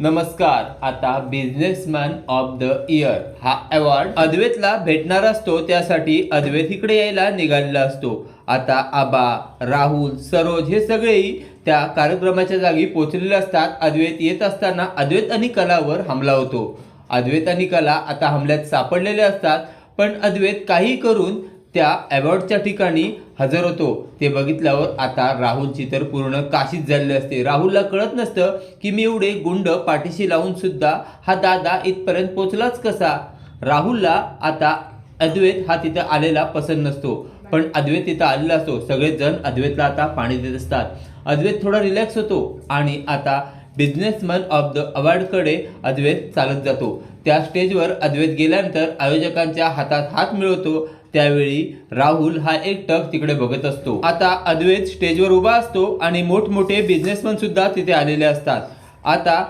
नमस्कार आता businessman of the year हा अवॉर्ड अद्वैतला भेटणार असतो त्यासाठी अद्वैत इकडे यायला निघालेला असतो. आता आबा राहुल सरोज हे सगळेही त्या कार्यक्रमाच्या जागी पोचलेले असतात. अद्वैत येत असताना अद्वैत आणि कलावर हमला होतो. अद्वैत आणि कला आता हमल्यात सापडलेले असतात पण अद्वैत काही करून त्या अवॉर्डच्या ठिकाणी हजर होतो. ते बघितल्यावर आता राहुलची तर पूर्ण काशीच झालेली असते. राहुलला कळत नसतं की मी एवढे गुंड पाठीशी लावून सुद्धा हा दादा इथपर्यंत पोचलाच कसा? राहुलला आता अद्वैत हा तिथं आलेला पसंत नसतो. पण अद्वैत तिथं आलेला असतो. सगळेजण अद्वैतला आता पाणी देत असतात. अद्वैत थोडा रिलॅक्स होतो आणि आता बिझनेसमन ऑफ द अवॉर्डकडे अद्वैत चालत जातो. त्या स्टेजवर अद्वैत गेल्यानंतर आयोजकांच्या हातात हात मिळवतो त्यावेळी राहुल हा एकटक तिकडे बघत असतो. आता अद्वैत स्टेजवर उभा असतो आणि मोठमोठे बिझनेसमॅन सुद्धा तिथे आलेले असतात. आता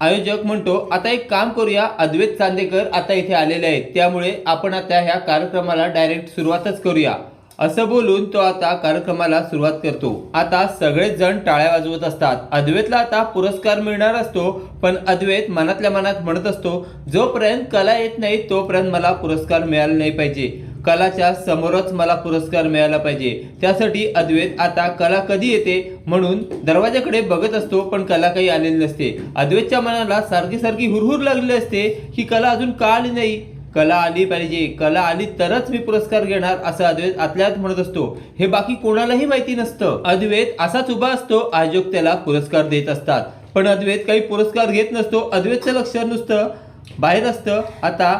आयोजक म्हणतो आता एक काम करूया अद्वैत चांदेकर आता इथे आलेले आहेत. त्यामुळे आपण आता ह्या कार्यक्रमाला डायरेक्ट सुरुवातच करूया. असं बोलून तो आता कार्यक्रमाला सुरुवात करतो. आता सगळेच जण टाळ्या वाजवत असतात. अद्वैतला आता पुरस्कार मिळणार असतो पण अद्वैत मनातल्या मनात म्हणत असतो जोपर्यंत कला येत नाही तोपर्यंत मला पुरस्कार मिळाला नाही पाहिजे. कलाच्या समोरच मला पुरस्कार मिळाला पाहिजे. त्यासाठी अद्वैत आता कला कधी येते म्हणून दरवाजाकडे बघत असतो पण कला काही आलेली नसते. अद्वैतच्या मनाला सारखी सारखी हुरहुर लागलेली असते ही कला अजून का आली नाही? कला आली पाहिजे. कला आली तरच मी पुरस्कार घेणार असं अद्वैत आतल्यात म्हणत असतो. हे बाकी कोणालाही माहिती नसतं. अद्वैत असाच उभा असतो आयोजक त्याला पुरस्कार देत असतात. पण अद्वैत काही पुरस्कार घेत नसतो. अद्वैतचं लक्ष नुसतं बाहेर असतं. आता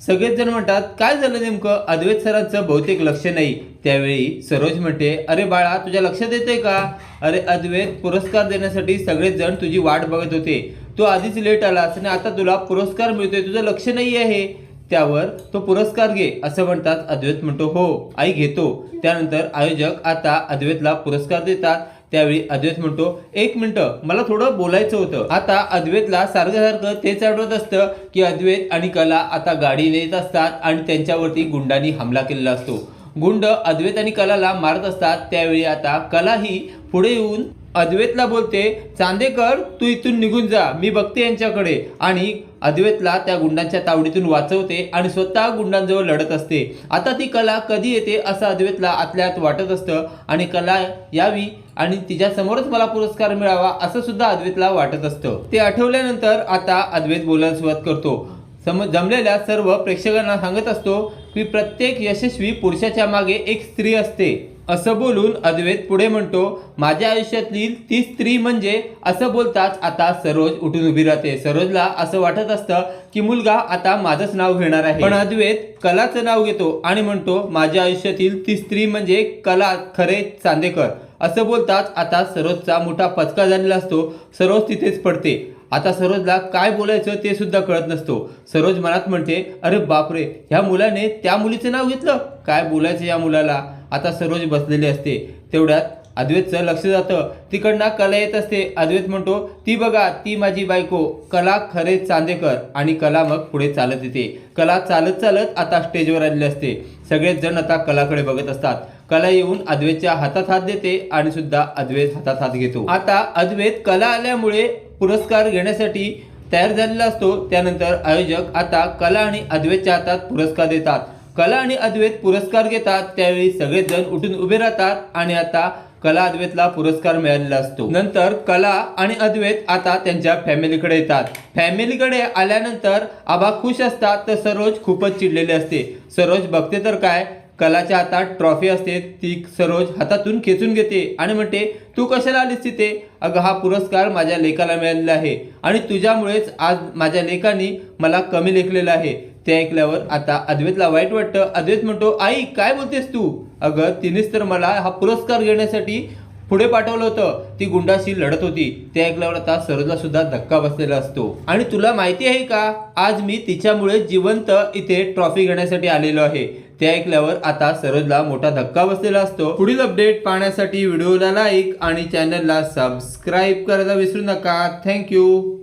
सगळेच जण म्हणतात काय झालं नेमकं? अद्वैत सरांचं बहुतेक लक्ष नाही. त्यावेळी सरोज म्हणते अरे बाळा तुझ्या लक्षात येते का? अरे अद्वैत पुरस्कार देण्यासाठी सगळेच जण तुझी वाट बघत होते. तू आधीच लेट आलास आणि आता तुला पुरस्कार मिळतोय. तुझं लक्ष नाही आहे. त्यावर तो पुरस्कार घे असं म्हणतात अद्वैत म्हणतो हो आई घेतो. त्यानंतर आयोजक आता अद्वैतला पुरस्कार देतात. त्यावेळी अद्वैत म्हणतो एक मिनटं मला थोडं बोलायचं होतं. आता अद्वैतला सारखं सारखं तेच आठवत असतं की अद्वैत आणि कला आता गाडीने येत असतात आणि त्यांच्यावरती गुंडांनी हमला केलेला असतो. गुंड अद्वैत आणि कलाला मारत असतात. त्यावेळी आता कला ही पुढे येऊन अद्वैतला बोलते चांदेकर तू इथून निघून जा मी बघते यांच्याकडे. आणि अद्वैतला त्या गुंडांच्या तावडीतून वाचवते आणि स्वतः गुंडांजवळ लढत असते. आता ती कला कधी येते असं अद्वैतला आतल्यात वाटत असतं आणि कला यावी आणि तिच्या समोरच मला पुरस्कार मिळावा असं सुद्धा अद्वैतला वाटत असतं. ते आठवल्यानंतर आता अद्वैत बोलायला सुरुवात करतो. सम जमलेल्या सर्व प्रेक्षकांना सांगत असतो की प्रत्येक यशस्वी पुरुषाच्या मागे एक स्त्री असते. असं बोलून अद्वैत पुढे म्हणतो माझ्या आयुष्यातली ती स्त्री म्हणजे असं बोलताच आता सरोज उठून उभी राहते. सरोजला असं वाटत असतं की मुलगा आता माझंच नाव घेणार आहे. पण अद्वैत कलाचं नाव घेतो आणि म्हणतो माझ्या आयुष्यातील ती स्त्री म्हणजे कला खरे चांदेकर. असं बोलताच आता सरोजचा मोठा पचका झालेला असतो. सरोज तिथेच पडते. आता सरोजला काय बोलायचं ते सुद्धा कळत नसतो. सरोज मनात म्हणते अरे बापरे ह्या मुलाने त्या मुलीचं नाव घेतलं? काय बोलायचं या मुलाला? आता सरोज बसलेली असते. तेवढ्यात अद्वैतचं लक्ष जातं. तिकडनं कला येत असते. अद्वैत म्हणतो ती बघा ती माझी बायको. कला खरे चांदेकर. आणि कला मग पुढे चालत येते. कला चालत चालत आता स्टेजवर आलेली असते. सगळेच जण आता कलाकडे बघत असतात. कला येऊन अद्वैतच्या हातात हात देते आणि सुद्धा अद्वैत हातात हात घेतो. आता अद्वैत कला आल्यामुळे पुरस्कार घेण्यासाठी तयार झालेला असतो. त्यानंतर आयोजक आता कला आणि अद्वैतच्या हातात पुरस्कार देतात. कला आणि अद्वैत पुरस्कार घेतात त्यावेळी सगळेच जण उठून उभे राहतात आणि आता कला अद्वैतला पुरस्कार मिळालेला असतो. नंतर कला आणि अद्वैत आता त्यांच्या फॅमिलीकडे येतात. फॅमिलीकडे आल्यानंतर आबा खुश असतात तर सरोज खूपच चिडलेले असते. सरोज बघते तर काय कलाच्या हातात ट्रॉफी असते ती सरोज हातातून खेचून घेते आणि म्हणते तू कशाला आलीस तिथे? अगं हा पुरस्कार माझ्या लेखाला मिळालेला आहे आणि तुझ्यामुळेच आज माझ्या लेखानी मला कमी लेखलेलं आहे. ते ऐकल्यावर आता अद्वैतला वाईट वाटतं. अद्वैत म्हणतो आई काय बोलतेस तू? अगं तिनेच तर मला हा पुरस्कार घेण्यासाठी पुढे पाठवलं होतं. ती गुंडाशी लढत होती. ते ऐकल्यावर आता सरोजला सुद्धा धक्का बसलेला असतो. आणि तुला माहिती आहे का? आज मी तिच्यामुळे जिवंत इथे ट्रॉफी घेण्यासाठी आलेलो आहे. ते ऐकल्यावर आता सरोजला मोठा धक्का बसलेला असतो. पुढील अपडेट पाहण्यासाठी व्हिडिओला लाईक आणि चॅनलला सबस्क्राईब करायला विसरू नका. थँक्यू